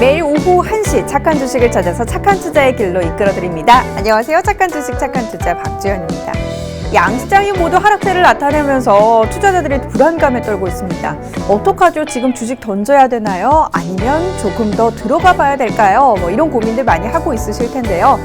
매일 오후 1시 착한 주식을 찾아서 착한 투자의 길로 이끌어드립니다. 안녕하세요. 착한 주식 착한 투자 박주현입니다. 양시장이 모두 하락세를 나타내면서 투자자들이 불안감에 떨고 있습니다. 어떡하죠? 지금 주식 던져야 되나요? 아니면 조금 더 들어가 봐야 될까요? 뭐 이런 고민들 많이 하고 있으실 텐데요.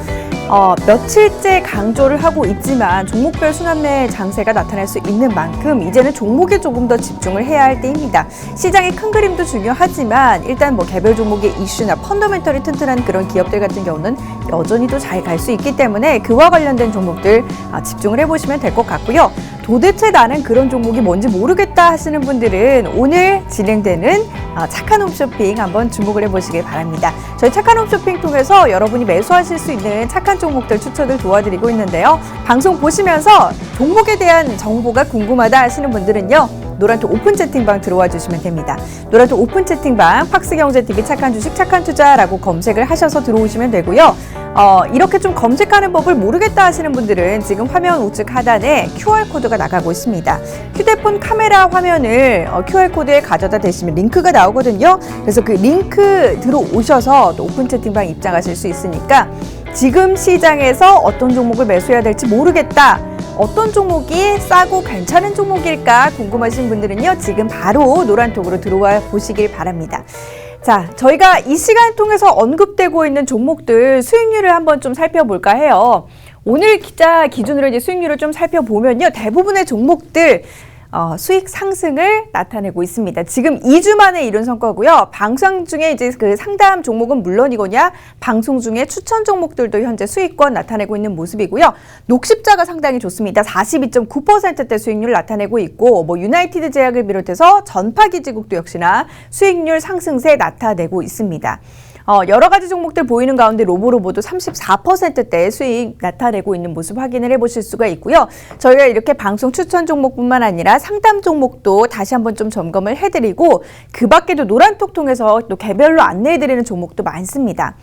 어, 며칠째 강조를 하고 있지만 종목별 순환매 장세가 나타날 수 있는 만큼 이제는 종목에 조금 더 집중을 해야 할 때입니다. 시장의 큰 그림도 중요하지만 일단 뭐 개별 종목의 이슈나 펀더멘털이 튼튼한 그런 기업들 같은 경우는 여전히 또 잘 갈 수 있기 때문에 그와 관련된 종목들 아, 집중을 해보시면 될 것 같고요. 도대체 나는 그런 종목이 뭔지 모르겠다 하시는 분들은 오늘 진행되는 아, 착한 홈쇼핑 한번 주목을 해보시길 바랍니다. 저희 착한 홈쇼핑 통해서 여러분이 매수하실 수 있는 착한 종목들 추천을 도와드리고 있는데요. 방송 보시면서 종목에 대한 정보가 궁금하다 하시는 분들은요. 노란톡 오픈 채팅방 들어와 주시면 됩니다. 노란톡 오픈 채팅방 팍스경제TV 착한 주식 착한 투자라고 검색을 하셔서 들어오시면 되고요. 어, 이렇게 좀 검색하는 법을 모르겠다 하시는 분들은 지금 화면 우측 하단에 QR코드가 나가고 있습니다. 휴대폰 카메라 화면을 어, QR코드에 가져다 대시면 링크가 나오거든요. 그래서 그 링크 들어오셔서 또 오픈 채팅방 입장하실 수 있으니까 지금 시장에서 어떤 종목을 매수해야 될지 모르겠다. 어떤 종목이 싸고 괜찮은 종목일까 궁금하신 분들은요, 지금 바로 노란톡으로 들어와 보시길 바랍니다. 자, 저희가 이 시간 통해서 언급되고 있는 종목들 수익률을 한번 좀 살펴볼까 해요. 오늘 기자 기준으로 이제 수익률을 좀 살펴보면요, 대부분의 종목들 어, 수익 상승을 나타내고 있습니다. 지금 2주 만에 이룬 성과고요. 방송 중에 이제 그 상담 종목은 물론이거냐, 방송 중에 추천 종목들도 현재 수익권 나타내고 있는 모습이고요. 녹십자가 상당히 좋습니다. 42.9%대 수익률 나타내고 있고, 뭐 유나이티드 제약을 비롯해서 전파기지국도 역시나 수익률 상승세 나타내고 있습니다. 어, 여러 가지 종목들 보이는 가운데 로보로보도 34%대 수익 나타내고 있는 모습 확인을 해보실 수가 있고요. 저희가 이렇게 방송 추천 종목뿐만 아니라 상담 종목도 다시 한번 좀 점검을 해드리고 그 밖에도 노란톡 통해서 또 개별로 안내해드리는 종목도 많습니다.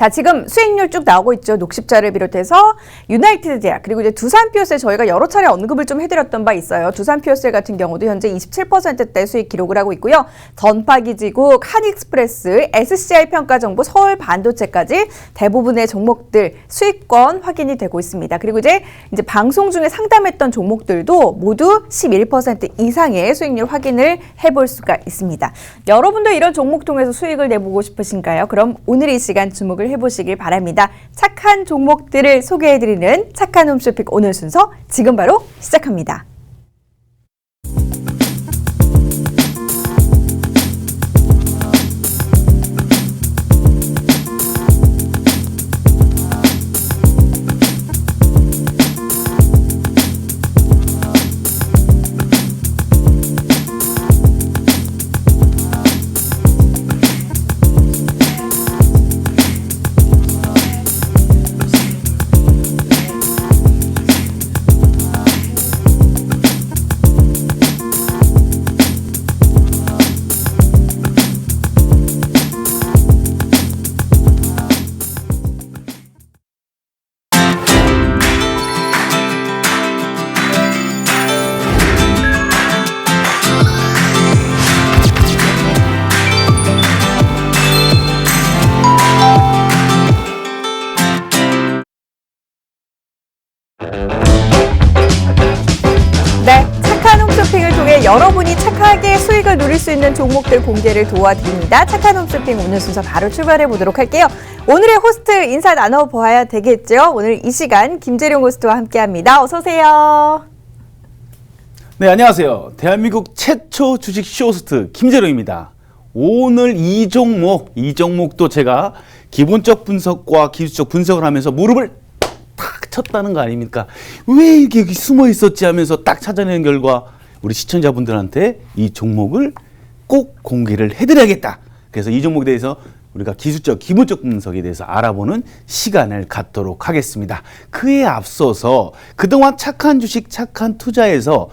자, 지금 수익률 쭉 나오고 있죠. 녹십자를 비롯해서 유나이티드 제약 그리고 이제 두산 피오셀 저희가 여러 차례 언급을 좀 해드렸던 바 있어요. 두산 피오셀 같은 경우도 현재 27%대 수익 기록을 하고 있고요. 전파기지국, 한익스프레스, SCI 평가 정보, 서울 반도체까지 대부분의 종목들 수익권 확인이 되고 있습니다. 그리고 이제 이제 방송 중에 상담했던 종목들도 모두 11% 이상의 수익률 확인을 해볼 수가 있습니다. 여러분도 이런 종목 통해서 수익을 내보고 싶으신가요? 그럼 오늘 이 시간 주목을 해보시길 바랍니다. 착한 종목들을 소개해드리는 착한 홈쇼핑 오늘 순서 지금 바로 시작합니다. 여러분이 착하게 수익을 누릴 수 있는 종목들 공개를 도와드립니다. 착한 홈쇼핑 오늘 순서 바로 출발해 보도록 할게요. 오늘의 호스트 인사 나눠보아야 되겠죠? 오늘 이 시간 김재룡 호스트와 함께합니다. 어서 오세요. 네, 안녕하세요. 대한민국 최초 주식 쇼호스트 김재룡입니다. 오늘 이 종목, 이 종목도 제가 기본적 분석과 기술적 분석을 하면서 무릎을 탁 쳤다는 거 아닙니까? 왜 여기 숨어 있었지 하면서 딱 찾아내는 결과 우리 시청자분들한테 이 종목을 꼭 공개를 해드려야겠다. 그래서 이 종목에 대해서 우리가 기술적, 기본적 분석에 대해서 알아보는 시간을 갖도록 하겠습니다. 그에 앞서서 그동안 착한 주식, 착한 투자에서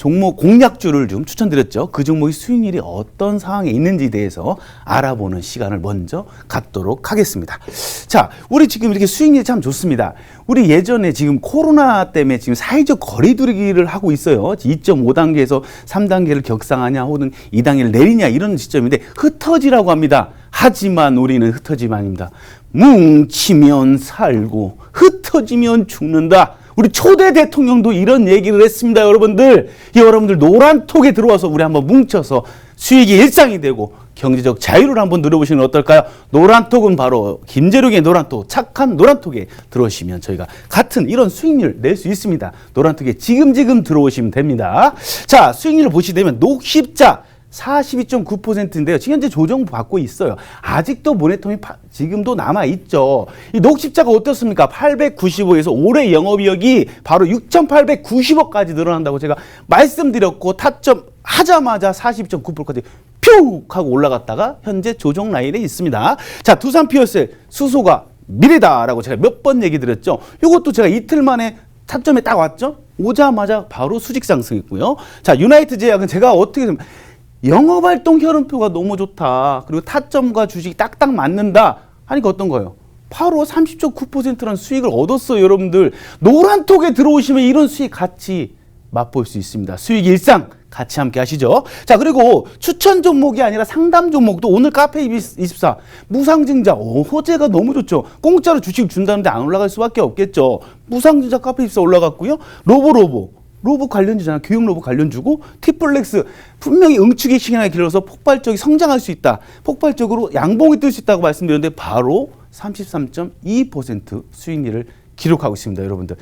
종목 공략주를 좀 추천드렸죠. 그 종목의 수익률이 어떤 상황에 있는지에 대해서 알아보는 시간을 먼저 갖도록 하겠습니다. 자, 우리 지금 이렇게 수익률이 참 좋습니다. 우리 예전에 지금 코로나 때문에 지금 사회적 거리두기를 하고 있어요. 2.5단계에서 3단계를 격상하냐 혹은 2단계를 내리냐 이런 시점인데 흩어지라고 합니다. 하지만 우리는 흩어지만입니다. 뭉치면 살고 흩어지면 죽는다. 우리 초대 대통령도 이런 얘기를 했습니다, 여러분들. 여러분들 노란 톡에 들어와서 우리 한번 뭉쳐서 수익이 일상이 되고 경제적 자유를 한번 누려보시면 어떨까요? 노란 톡은 바로 김재룡의 노란 톡, 착한 노란 톡에 들어오시면 저희가 같은 이런 수익률 낼 수 있습니다. 노란 톡에 지금 지금 들어오시면 됩니다. 자, 수익률을 보시게 되면 녹십자 42.9%인데요. 지금 현재 조정 받고 있어요. 아직도 모네텀이 파- 지금도 남아 있죠. 이 녹십자가 어떻습니까? 895에서 올해 영업이익이 바로 6,890억까지 늘어난다고 제가 말씀드렸고 타점 하자마자 42.9%까지 퓨 하고 올라갔다가 현재 조정 라인에 있습니다. 자, 두산 피어셀 수소가 미래다라고 제가 몇 번 얘기 드렸죠. 이것도 제가 이틀 만에 타점에 딱 왔죠. 오자마자 바로 수직 상승했고요. 자, 유나이트 제약은 제가 어떻게 좀 영업활동 혈흔표가 너무 좋다. 그리고 타점과 주식이 딱딱 맞는다. 하니까 어떤 거예요? 바로 30.9%라는 수익을 얻었어요, 여러분들. 노란톡에 들어오시면 이런 수익 같이 맛볼 수 있습니다. 수익 일상 같이 함께 하시죠. 자, 그리고 추천 종목이 아니라 상담 종목도 오늘 카페 24 무상증자 오, 호재가 너무 좋죠. 공짜로 주식 준다는데 안 올라갈 수밖에 없겠죠. 무상증자 카페 24 올라갔고요. 로보로보 로봇 관련주잖아. 교육 로봇 관련주고 티플렉스 분명히 응축의 시간이 길어서 폭발적이 성장할 수 있다. 폭발적으로 양봉이 뜰 수 있다고 말씀드렸는데 바로 33.2% 수익률을 기록하고 있습니다, 여러분들.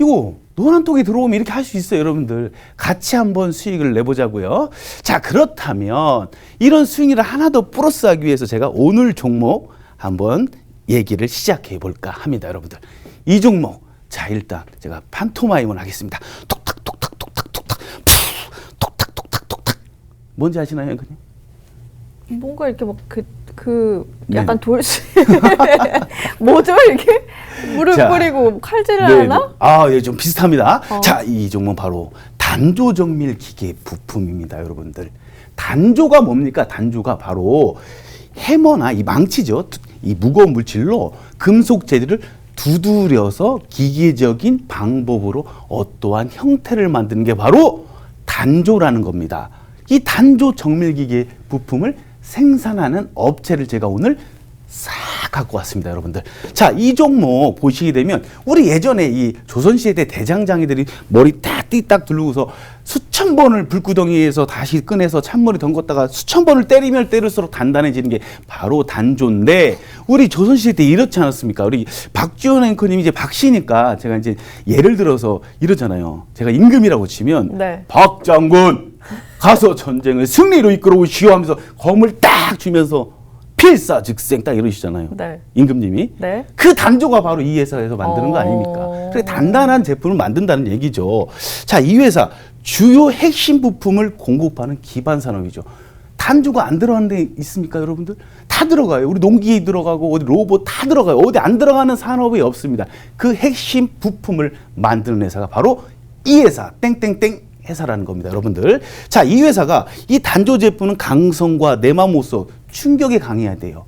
이거 노란톡에 들어오면 이렇게 할 수 있어요, 여러분들. 같이 한번 수익을 내보자고요. 자, 그렇다면 이런 수익률을 하나 더 플러스하기 위해서 제가 오늘 종목 한번 얘기를 시작해 볼까 합니다, 여러분들. 이 종목 자 일단 제가 판토마임을 하겠습니다. 톡탁톡탁 톡탁톡탁 푸 톡탁톡탁 톡탁 뭔지 아시나요, 형님? 뭔가 이렇게 막 그그 네. 약간 돌수 뭐죠 이게 물을 자, 뿌리고 칼질을 네, 하나? 네. 아, 예, 좀 비슷합니다. 어. 자, 이 종목 바로 단조 정밀 기계 부품입니다, 여러분들. 단조가 뭡니까? 단조가 바로 해머나 이 망치죠. 두- 이 무거운 물질로 금속 재질을 두드려서 기계적인 방법으로 어떠한 형태를 만드는 게 바로 단조라는 겁니다. 이 단조 정밀 기계 부품을 생산하는 업체를 제가 오늘 싹 갖고 왔습니다, 여러분들. 자, 이 종목 보시게 되면 우리 예전에 이 조선시대 대장장이들이 머리 딱 띠딱 두르고서 수천 번을 불구덩이에서 다시 꺼내서 찬물에 담궜다가 수천 번을 때리면 때릴수록 단단해지는 게 바로 단조인데 우리 조선시대 때 이렇지 않았습니까? 우리 박지원 앵커님이 이제 박씨니까 제가 이제 예를 들어서 이러잖아요. 제가 임금이라고 치면 네. 박 장군 가서 전쟁을 승리로 이끌어오시오 하면서 검을 딱 주면서 필사 즉생 딱 이러시잖아요. 네. 임금님이 네. 그 단조가 바로 이 회사에서 만드는 거 어. 아닙니까? 그래 단단한 제품을 만든다는 얘기죠. 자, 이 회사 주요 핵심 부품을 공급하는 기반 산업이죠. 단조가 안 들어가는 데 있습니까, 여러분들? 다 들어가요. 우리 농기 들어가고 어디 로봇 다 들어가요. 어디 안 들어가는 산업이 없습니다. 그 핵심 부품을 만드는 회사가 바로 이 회사 땡땡땡 회사라는 겁니다, 여러분들. 자, 이 회사가 이 단조 제품은 강성과 내마모소 충격에 강해야 돼요.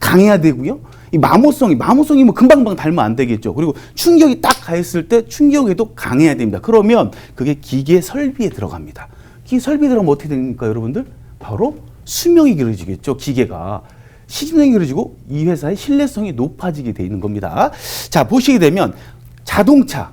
강해야 되고요. 이 마모성이 마모성이 뭐 금방금방 닮으면 안 되겠죠. 그리고 충격이 딱 가했을 때 충격에도 강해야 됩니다. 그러면 그게 기계 설비에 들어갑니다. 기계 설비에 들어가면 어떻게 됩니까, 여러분들? 바로 수명이 길어지겠죠. 기계가 시중량이 길어지고 이 회사의 신뢰성이 높아지게 돼 있는 겁니다. 자 보시게 되면 자동차,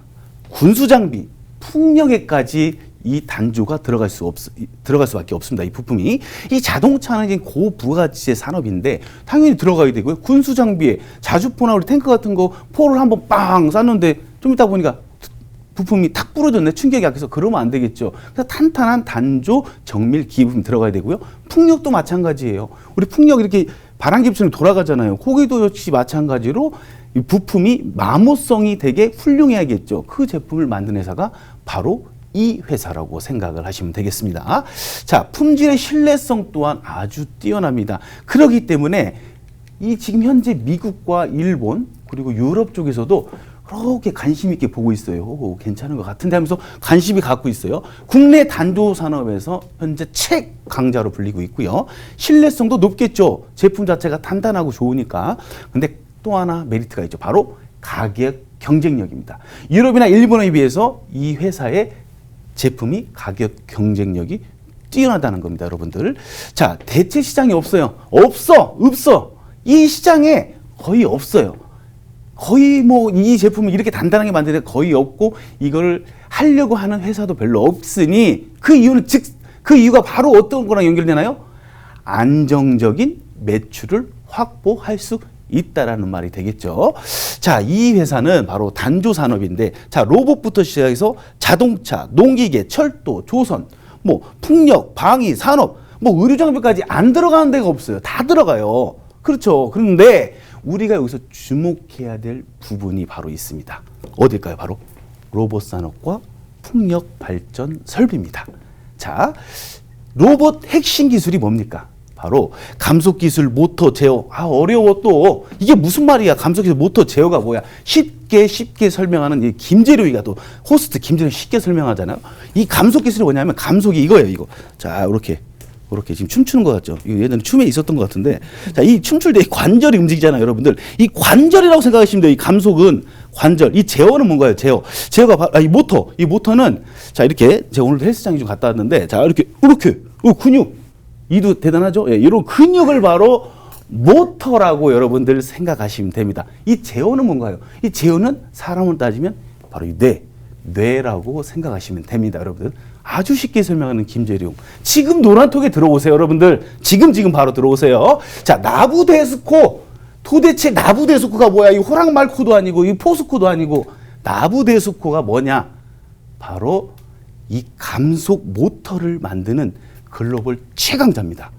군수 장비, 풍력에까지 이 단조가 들어갈 수 없, 들어갈 수밖에 없습니다. 이 부품이 이 자동차는 고부가치의 산업인데 당연히 들어가야 되고요. 군수 장비에 자주포나 우리 탱크 같은 거 포를 한번 빵 쐈는데 좀 있다 보니까 부품이 탁 부러졌네 충격이 약해서 그러면 안 되겠죠. 그래서 탄탄한 단조 정밀 기부품 들어가야 되고요. 풍력도 마찬가지예요. 우리 풍력 이렇게 바람 깁처럼 돌아가잖아요. 거기도 역시 마찬가지로 이 부품이 마모성이 되게 훌륭해야겠죠. 그 제품을 만든 회사가 바로 이 회사라고 생각을 하시면 되겠습니다. 자, 품질의 신뢰성 또한 아주 뛰어납니다. 그렇기 때문에 이 지금 현재 미국과 일본 그리고 유럽 쪽에서도 그렇게 관심 있게 보고 있어요. 오, 괜찮은 것 같은데 하면서 관심이 갖고 있어요. 국내 단조 산업에서 현재 최강자로 불리고 있고요. 신뢰성도 높겠죠. 제품 자체가 단단하고 좋으니까. 근데 또 하나 메리트가 있죠. 바로 가격 경쟁력입니다. 유럽이나 일본에 비해서 이 회사의 제품이 가격 경쟁력이 뛰어나다는 겁니다, 여러분들. 자, 대체 시장이 없어요. 없어, 없어. 이 시장에 거의 없어요. 거의 뭐 이 제품을 이렇게 단단하게 만드는데 거의 없고 이걸 하려고 하는 회사도 별로 없으니 그 이유는 즉 그 이유가 바로 어떤 거랑 연결되나요? 안정적인 매출을 확보할 수 있다라는 말이 되겠죠. 자, 이 회사는 바로 단조 산업인데 자, 로봇부터 시작해서 자동차, 농기계, 철도, 조선, 뭐 풍력, 방위, 산업, 뭐 의료 장비까지 안 들어가는 데가 없어요. 다 들어가요. 그렇죠. 그런데 우리가 여기서 주목해야 될 부분이 바로 있습니다. 어딜까요? 바로 로봇 산업과 풍력 발전 설비입니다. 자, 로봇 핵심 기술이 뭡니까? 바로 감속 기술 모터 제어. 아, 어려워 또. 이게 무슨 말이야? 감속 기술 모터 제어가 뭐야? 쉽게 쉽게 설명하는 이 김재료이가 또 호스트 김재료 쉽게 설명하잖아요. 이 감속 기술이 뭐냐면 감속이 이거예요, 이거. 자, 이렇게. 이렇게 지금 춤추는 것 같죠? 이거 예전에 춤에 있었던 것 같은데. 자, 이 춤출 때 이 관절이 움직이잖아요, 여러분들. 이 관절이라고 생각하시면 돼요. 이 감속은 관절. 이 제어는 뭔가요? 제어. 제어가, 바- 아, 이 모터. 이 모터는 자, 이렇게 제가 오늘 헬스장에 좀 갔다 왔는데 자, 이렇게, 이렇게. 어, 근육. 이도 대단하죠? 예, 이런 근육을 바로 모터라고 여러분들 생각하시면 됩니다. 이 제어는 뭔가요? 이 제어는 사람을 따지면 바로 이 뇌, 뇌라고 생각하시면 됩니다, 여러분들. 아주 쉽게 설명하는 김재룡. 지금 노란톡에 들어오세요, 여러분들. 지금 지금 바로 들어오세요. 자, 나부데스코. 도대체 나부데스코가 뭐야? 이 호랑말코도 아니고 이 포스코도 아니고 나부데스코가 뭐냐? 바로 이 감속 모터를 만드는 글로벌 최강자입니다.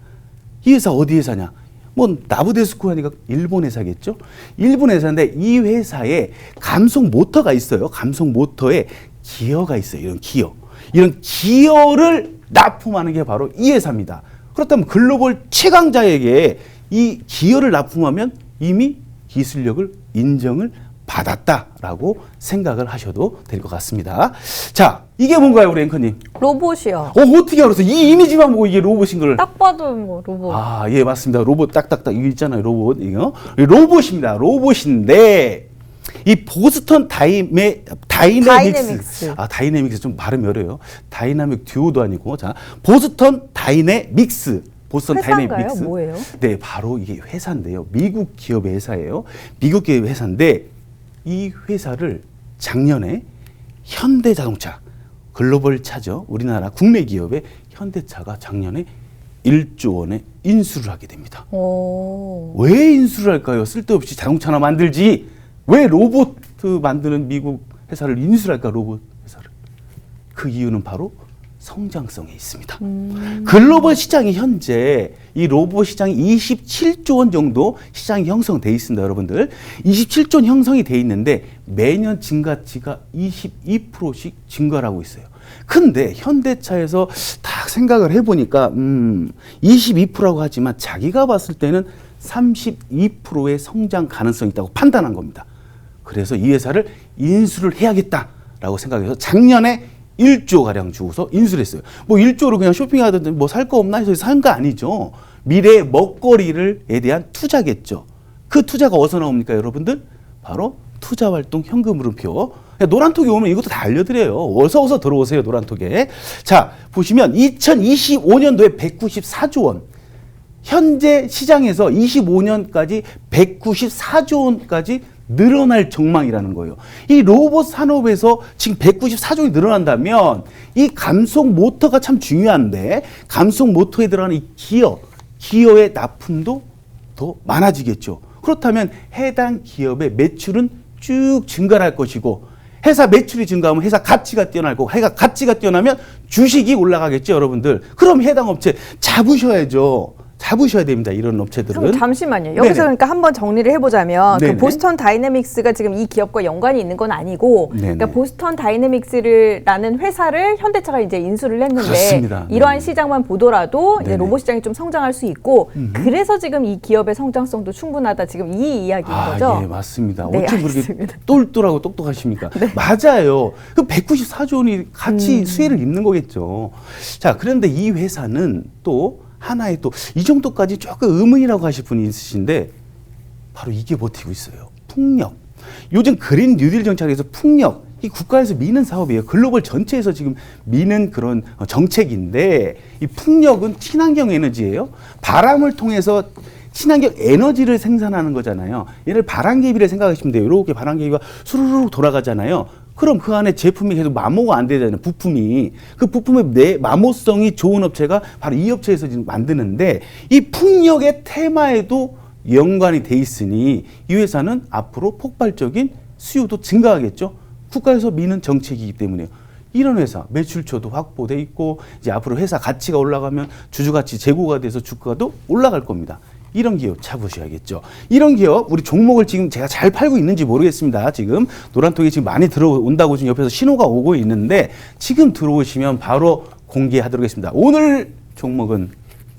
이 회사 어디 회사냐? 뭐 나부데스코 하니까 일본 회사겠죠? 일본 회사인데 이 회사에 감속 모터가 있어요. 감속 모터에 기어가 있어요. 이런 기어. 이런 기어를 납품하는 게 바로 이 회사입니다. 그렇다면 글로벌 최강자에게 이 기어를 납품하면 이미 기술력을 인정을 받았다라고 생각을 하셔도 될 것 같습니다. 자, 이게 뭔가요, 우리 앵커님? 로봇이요. 어, 어떻게 알았어? 이 이미지만 보고 이게 로봇인 걸. 딱 봐도 뭐 로봇. 아, 예, 맞습니다. 로봇 딱딱딱 이거 있잖아요. 로봇 이거 이 로봇입니다. 로봇인데 이 보스턴 다이메 다이내믹스. 다이내믹스. 아, 다이내믹스 좀 발음이 어려요. 다이나믹 듀오도 아니고 자, 보스턴 다이내믹스. 보스턴 회사인가요? 다이내믹스. 뭐예요? 네, 바로 이게 회사인데요. 미국 기업의 회사예요. 미국 기업의 회사인데 이 회사를 작년에 현대자동차 글로벌 차죠. 우리나라 국내 기업의 현대차가 작년에 1조 원의 인수를 하게 됩니다. 오. 왜 인수를 할까요? 쓸데없이 자동차나 만들지. 왜 로봇 만드는 미국 회사를 인수를 할까? 로봇 회사를. 그 이유는 바로 성장성에 있습니다. 글로벌 시장이 현재 이 로봇 시장이 27조 원 정도 시장이 형성돼 있습니다, 여러분들. 27조 원 형성이 돼 있는데 매년 증가치가 22%씩 증가를 하고 있어요. 근데 현대차에서 딱 생각을 해보니까 음 22%라고 하지만 자기가 봤을 때는 32%의 성장 가능성이 있다고 판단한 겁니다. 그래서 이 회사를 인수를 해야겠다라고 생각해서 작년에 1조 가량 주고서 인수를 했어요. 뭐 1조로 그냥 쇼핑하든지 뭐살 거 없나 해서 산 거 아니죠. 미래의 먹거리를에 대한 투자겠죠. 그 투자가 어디서 나옵니까, 여러분들? 바로 투자활동 현금흐름표. 노란톡에 오면 이것도 다 알려드려요. 어서 어서 들어오세요, 노란톡에. 자, 보시면 2025년도에 194조 원. 현재 시장에서 25년까지 194조 원까지 늘어날 전망이라는 거예요. 이 로봇 산업에서 지금 194조 원이 늘어난다면 이 감속 모터가 참 중요한데 감속 모터에 들어가는 이 기어, 기어의 납품도 더 많아지겠죠. 그렇다면 해당 기업의 매출은 쭉 증가할 것이고 회사 매출이 증가하면 회사 가치가 뛰어나고 회사 가치가 뛰어나면 주식이 올라가겠죠, 여러분들. 그럼 해당 업체 잡으셔야죠. 잡으셔야 됩니다. 이런 업체들은. 잠시만요. 여기서 네네. 그러니까 한번 정리를 해보자면 그 네네. 보스턴 다이내믹스가 지금 이 기업과 연관이 있는 건 아니고, 네네. 그러니까 보스턴 다이내믹스라는 회사를 현대차가 이제 인수를 했는데 그렇습니다. 이러한 네네. 시장만 보더라도 이제 네네. 로봇 시장이 좀 성장할 수 있고, 그래서 지금 이 기업의 성장성도 충분하다. 지금 이 이야기인 아, 거죠. 예, 맞습니다. 네, 어쩜 그렇게 알겠습니다. 똘똘하고 똑똑하십니까? 맞아요. 그 194조 원이 같이 음. 수혜를 입는 거겠죠. 자, 그런데 이 회사는 또 하나의 또 이 정도까지 조금 의문이라고 하실 분이 있으신데 바로 이게 버티고 있어요. 풍력. 요즘 그린 뉴딜 정책에서 풍력 이 국가에서 미는 사업이에요. 글로벌 전체에서 지금 미는 그런 어, 정책인데 이 풍력은 친환경 에너지예요. 바람을 통해서 친환경 에너지를 생산하는 거잖아요. 얘를 바람개비를 생각하시면 돼요. 이렇게 바람개비가 수르륵 돌아가잖아요. 그럼 그 안에 제품이 계속 마모가 안 되잖아요. 부품이. 그 부품의 내 마모성이 좋은 업체가 바로 이 업체에서 지금 만드는데 이 풍력의 테마에도 연관이 돼 있으니 이 회사는 앞으로 폭발적인 수요도 증가하겠죠. 국가에서 미는 정책이기 때문에요. 이런 회사 매출처도 확보돼 있고 이제 앞으로 회사 가치가 올라가면 주주 가치 재고가 돼서 주가도 올라갈 겁니다. 이런 기업 찾으셔야겠죠. 이런 기업 우리 종목을 지금 제가 잘 팔고 있는지 모르겠습니다. 지금 노란통이 지금 많이 들어온다고 지금 옆에서 신호가 오고 있는데 지금 들어오시면 바로 공개하도록 하겠습니다. 오늘 종목은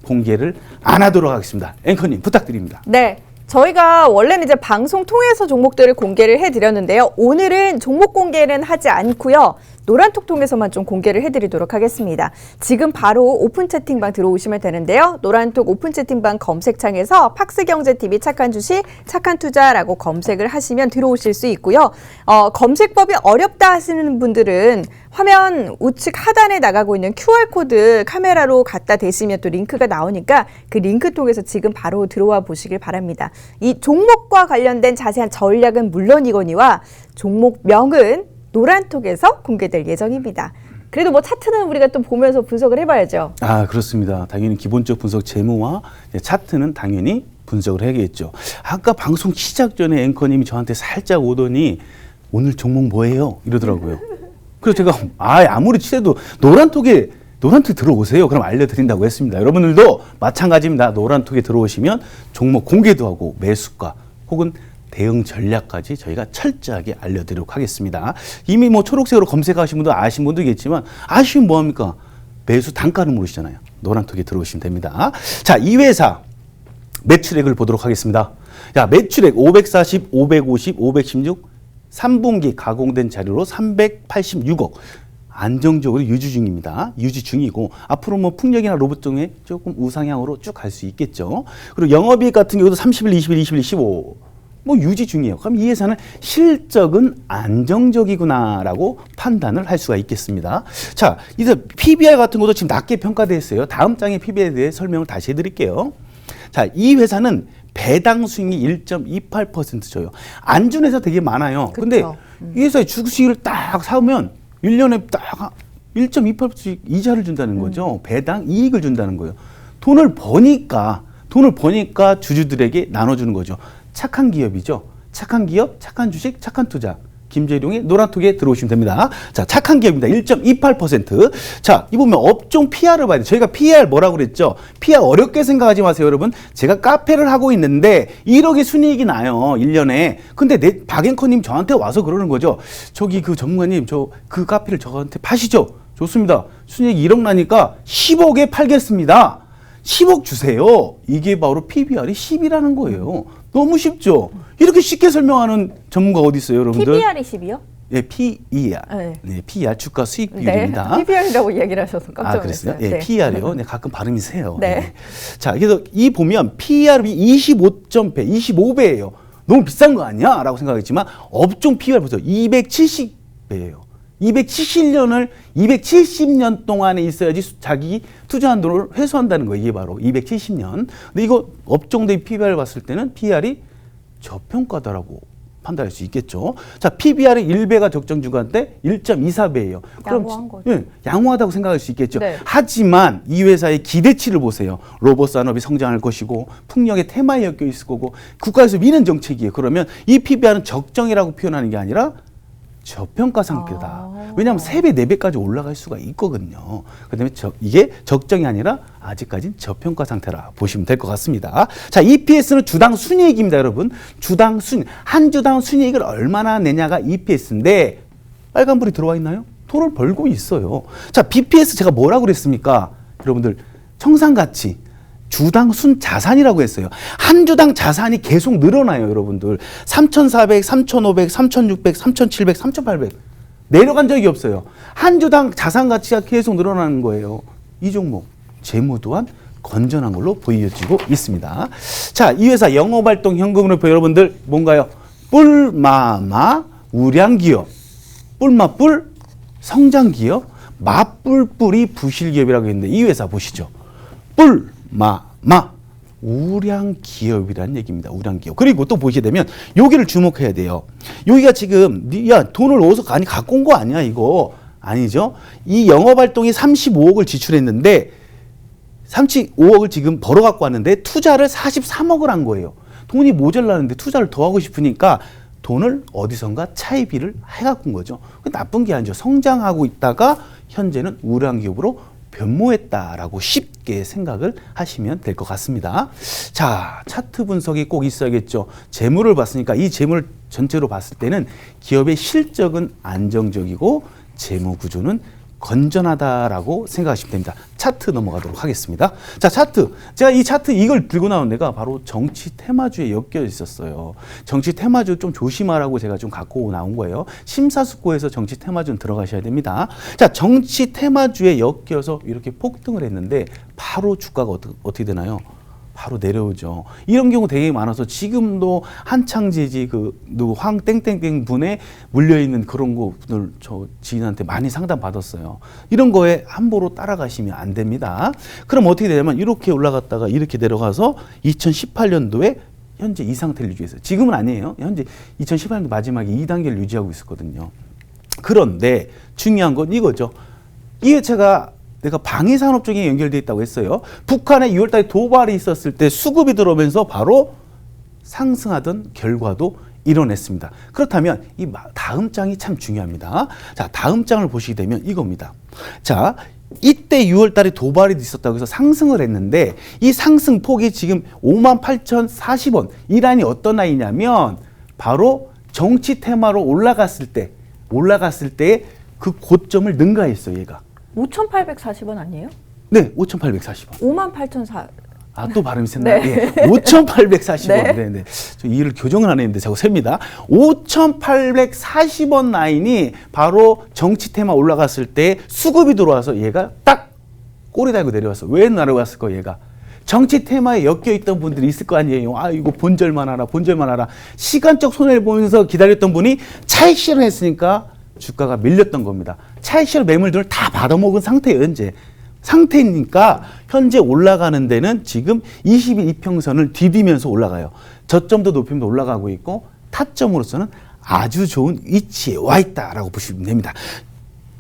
공개를 안 하도록 하겠습니다. 앵커님 부탁드립니다. 네. 저희가 원래는 이제 방송 통해서 종목들을 공개를 해드렸는데요. 오늘은 종목 공개는 하지 않고요. 노란톡 통해서만 좀 공개를 해드리도록 하겠습니다. 지금 바로 오픈 채팅방 들어오시면 되는데요. 노란톡 오픈 채팅방 검색창에서 팍스경제TV 착한 주식, 착한 투자라고 검색을 하시면 들어오실 수 있고요. 어, 검색법이 어렵다 하시는 분들은 화면 우측 하단에 나가고 있는 QR코드 카메라로 갖다 대시면 또 링크가 나오니까 그 링크 통해서 지금 바로 들어와 보시길 바랍니다. 이 종목과 관련된 자세한 전략은 물론이거니와 종목명은 노란톡에서 공개될 예정입니다. 그래도 뭐 차트는 우리가 또 보면서 분석을 해봐야죠. 아 그렇습니다. 당연히 기본적 분석 재무와 차트는 당연히 분석을 해야겠죠. 아까 방송 시작 전에 앵커님이 저한테 살짝 오더니 오늘 종목 뭐예요? 이러더라고요. 그래서 제가 아 아무리 치해도 노란톡에 노란톡에 들어오세요. 그럼 알려드린다고 했습니다. 여러분들도 마찬가지입니다. 노란톡에 들어오시면 종목 공개도 하고 매수가 혹은 대응 전략까지 저희가 철저하게 알려드리도록 하겠습니다. 이미 뭐 초록색으로 검색하신 분도 아신 분도 있겠지만 아쉬운 뭐합니까? 매수 단가를 모르시잖아요. 노란톡에 들어오시면 됩니다. 자, 이 회사 매출액을 보도록 하겠습니다. 자, 매출액 540, 550, 516, 3분기 가공된 자료로 386억. 안정적으로 유지 중입니다. 유지 중이고 앞으로 뭐 풍력이나 로봇 등의 조금 우상향으로 쭉 갈 수 있겠죠. 그리고 영업이익 같은 경우도 30일, 21일, 21일, 15. 뭐 유지 중이에요. 그럼 이 회사는 실적은 안정적이구나라고 판단을 할 수가 있겠습니다. 자, 이제 PBR 같은 것도 지금 낮게 평가됐어요. 다음 장의 PBR에 대해 설명을 다시 해드릴게요. 자, 이 회사는 배당 수익이 1.28% 줘요. 안 준 회사 되게 많아요. 근데 그쵸. 이 회사의 주식을 딱 사오면 1년에 딱 1.28% 이자를 준다는 거죠. 배당 이익을 준다는 거예요. 돈을 버니까 돈을 버니까 주주들에게 나눠주는 거죠. 착한 기업이죠. 착한 기업, 착한 주식, 착한 투자. 김재룡의 노란톡에 들어오시면 됩니다. 자, 착한 기업입니다. 1.28%. 자, 이 보면 업종 PR을 봐야 돼요. 저희가 PR 뭐라고 그랬죠? PR 어렵게 생각하지 마세요, 여러분. 제가 카페를 하고 있는데 1억의 순이익이 나요, 1년에. 근데 내, 박앵커님 저한테 와서 그러는 거죠. 저기 그 전문가님, 저 그 카페를 저한테 파시죠? 좋습니다. 순이익 1억 나니까 10억에 팔겠습니다. 10억 주세요. 이게 바로 PBR이 10이라는 거예요. 너무 쉽죠? 이렇게 쉽게 설명하는 전문가 어디 있어요, 여러분들? PBR이 10이요? 네, PER. 네. 네, PER 주가 수익 네. 비율입니다. PBR이라고 이야기를 하셔서 깜짝 아, 놀랐어요. 그랬어요? 예, PER이요. 네, 가끔 발음이 세요. 네. 자, 그래서 이 보면 PER이 25.배, 25배예요. 너무 비싼 거 아니야? 라고 생각했지만 업종 PER 보세요. 270배예요. 270년을 270년 동안에 있어야지 수- 자기 투자한 돈을 회수한다는 거예요. 이게 바로 270년. 근데 이거 업종대 PBR 봤을 때는 PR이 저평가다라고 판단할 수 있겠죠. 자, PBR이 1배가 적정 주가인데 1.24배예요. 양호한 거죠. 예, 양호하다고 생각할 수 있겠죠. 네. 하지만 이 회사의 기대치를 보세요. 로봇 산업이 성장할 것이고 풍력의 테마에 엮여 있을 거고 국가에서 미는 정책이에요. 그러면 이 PBR은 적정이라고 표현하는 게 아니라 저평가 상태다. 아. 왜냐하면 세배네배까지 올라갈 수가 있거든요. 그 다음에 저, 이게 적정이 아니라 아직까지는 저평가 상태라 보시면 될 것 같습니다. 자, EPS는 주당 순이익입니다, 여러분. 주당 순, 한 주당 순이익을 얼마나 내냐가 EPS인데 빨간불이 들어와 있나요? 돈을 벌고 있어요. 자, BPS 제가 뭐라고 그랬습니까? 여러분들 청산가치 주당 순 자산이라고 했어요. 한 주당 자산이 계속 늘어나요, 여러분들. 3,400, 3,500, 3,600, 3,700, 3,800. 내려간 적이 없어요. 한 주당 자산 가치가 계속 늘어나는 거예요. 이 종목 재무 또한 건전한 걸로 보여지고 있습니다. 자, 이 회사 영업활동 현금으로 여러분들 뭔가요? 뿔마마 우량기업. 뿔맛뿔 성장 기업, 맛뿔뿔이 부실 기업이라고 했는데 이 회사 보시죠. 뿔 마마 우량 기업이라는 얘기입니다. 우량 기업. 그리고 또 보시게 되면 여기를 주목해야 돼요. 여기가 지금 니- 야 돈을 어디서 많이 갖고 온 거 아니야 이거 아니죠? 이 영업 활동에 35억을 지출했는데 35억을 지금 벌어 갖고 왔는데 투자를 43억을 한 거예요. 돈이 모자라는데 투자를 더 하고 싶으니까 돈을 어디선가 차입비를 해갖고 온 거죠. 그 나쁜 게 아니죠. 성장하고 있다가 현재는 우량 기업으로 변모했다라고 쉽게 생각을 하시면 될 것 같습니다. 자, 차트 분석이 꼭 있어야겠죠. 재물을 봤으니까 이 재물 전체로 봤을 때는 기업의 실적은 안정적이고 재무 구조는 건전하다라고 생각하시면 됩니다. 차트 넘어가도록 하겠습니다. 자, 차트. 제가 이 차트 이걸 들고 나온 데가 바로 정치 테마주에 엮여 있었어요. 정치 테마주 좀 조심하라고 제가 좀 갖고 나온 거예요. 심사숙고해서 정치 테마주는 들어가셔야 됩니다. 자, 정치 테마주에 엮여서 이렇게 폭등을 했는데 바로 주가가 어떻게, 어떻게 되나요? 바로 내려오죠. 이런 경우 되게 많아서 지금도 한창 지지 그 누구 황 땡땡땡 분에 물려 있는 그런 거들 저 지인한테 많이 상담 받았어요. 이런 거에 함부로 따라가시면 안 됩니다. 그럼 어떻게 되냐면 이렇게 올라갔다가 이렇게 내려가서 2018년도에 현재 이 상태를 유지했어요. 지금은 아니에요. 현재 2018년도 마지막에 2단계를 유지하고 있었거든요. 그런데 중요한 건 이거죠. 이 회차가 내가 방위 산업 쪽에 연결돼 있다고 했어요. 북한에 6월 달에 도발이 있었을 때 수급이 들어오면서 바로 상승하던 결과도 이뤄냈습니다. 그렇다면 이 마- 다음 장이 참 중요합니다. 자, 다음 장을 보시게 되면 이겁니다. 자, 이때 6월 달에 도발이 있었다고 해서 상승을 했는데 이 상승 폭이 지금 58,040원. 이 라인이 어떤 라인이냐면 바로 정치 테마로 올라갔을 때 올라갔을 때 그 고점을 능가했어요, 얘가. 5,840원 아니에요? 네, 5,840원. 58,004. 아, 또 발음이 샜나요? 네. 예. 5,840원. 네. 네. 네, 저 이를 교정을 안 했는데 자꾸 셉니다. 5,840원 라인이 바로 정치 테마 올라갔을 때 수급이 들어와서 얘가 딱 꼬리 달고 내려왔어. 왜 날아왔을 거 얘가? 정치 테마에 엮여 있던 분들이 있을 거 아니에요. 아, 이거 본절만 하라, 본절만 하라. 시간적 손해를 보면서 기다렸던 분이 차익 실현을 했으니까 주가가 밀렸던 겁니다. 차익 실현 매물들을 다 받아먹은 상태예요, 현재. 상태니까 현재 올라가는 데는 지금 20일 이평선을 디디면서 올라가요. 저점도 높이면서 올라가고 있고 타점으로서는 아주 좋은 위치에 와 있다라고 보시면 됩니다.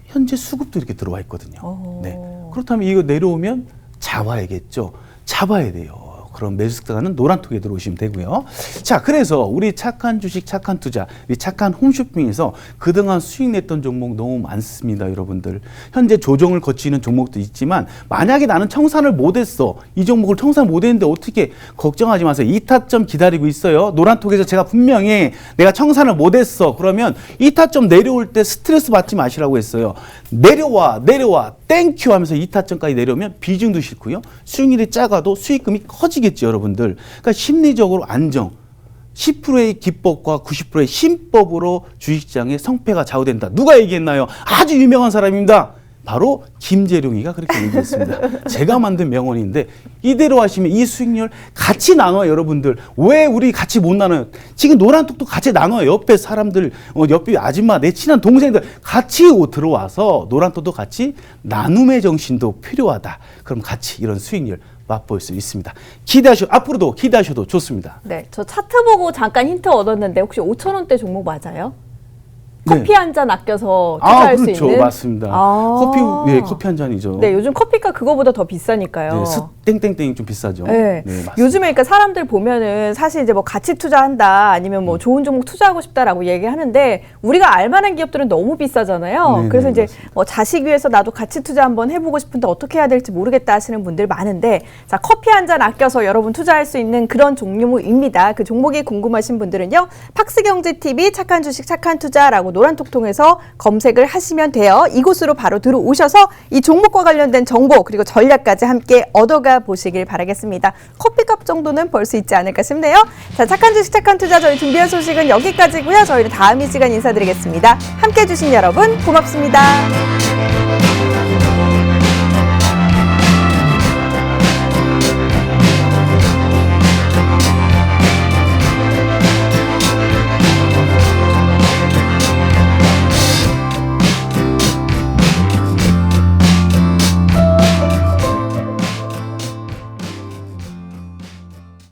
현재 수급도 이렇게 들어와 있거든요. 어. 네. 그렇다면 이거 내려오면 잡아야겠죠. 잡아야 돼요. 그럼 매수가는 노란톡에 들어오시면 되고요. 자, 그래서 우리 착한 주식, 착한 투자, 우리 착한 홈쇼핑에서 그동안 수익 냈던 종목 너무 많습니다, 여러분들. 현재 조정을 거치는 종목도 있지만 만약에 나는 청산을 못했어. 이 종목을 청산 못했는데 어떻게 걱정하지 마세요. 이타점 기다리고 있어요. 노란톡에서 제가 분명히 내가 청산을 못했어. 그러면 이타점 내려올 때 스트레스 받지 마시라고 했어요. 내려와, 내려와, 땡큐 하면서 이타점까지 내려오면 비중도 싫고요. 수익률이 작아도 수익금이 커지겠죠, 여러분들. 그러니까 심리적으로 안정. 10%의 기법과 90%의 신법으로 주식시장의 성패가 좌우된다. 누가 얘기했나요? 아주 유명한 사람입니다. 바로 김재룡이가 그렇게 얘기했습니다. 제가 만든 명언인데 이대로 하시면 이 수익률 같이 나눠요, 여러분들. 왜 우리 같이 못 나눠요? 지금 노란 톡도 같이 나눠요. 옆에 사람들, 어, 옆에 아줌마, 내 친한 동생들 같이 오- 들어와서 노란 톡도 같이 나눔의 정신도 필요하다. 그럼 같이 이런 수익률 맛볼 수 있습니다. 기대하셔 앞으로도 기대하셔도 좋습니다. 네, 저 차트 보고 잠깐 힌트 얻었는데 혹시 5천 원대 종목 맞아요? 네. 커피 한잔 아껴서 아, 투자할 수 그렇죠. 있는. 맞습니다. 아. 커피, 예, 커피 한 잔이죠. 네, 요즘 커피가 그거보다 더 비싸니까요. 네, 스 땡땡땡이 좀 비싸죠. 네. 맞습니다. 요즘에 그러니까 사람들 보면은 사실 이제 뭐 가치 투자한다 아니면 음. 뭐 좋은 종목 투자하고 싶다라고 얘기하는데 우리가 알만한 기업들은 너무 비싸잖아요. 네네, 그래서 이제 맞습니다. 뭐 자식 위해서 나도 가치 투자 한번 해보고 싶은데 어떻게 해야 될지 모르겠다 하시는 분들 많은데 자 커피 한 잔 아껴서 여러분 투자할 수 있는 그런 종목입니다. 그 종목이 궁금하신 분들은요 팍스경제 TV 착한 주식 착한 투자라고 노란톡 통해서 검색을 하시면 돼요. 이곳으로 바로 들어오셔서 이 종목과 관련된 정보 그리고 전략까지 함께 얻어가 보시길 바라겠습니다. 커피값 정도는 벌 수 있지 않을까 싶네요. 자 착한 주식 착한 투자 저희 준비한 소식은 여기까지고요. 저희는 다음 이 시간 인사드리겠습니다. 함께 해주신 여러분 고맙습니다.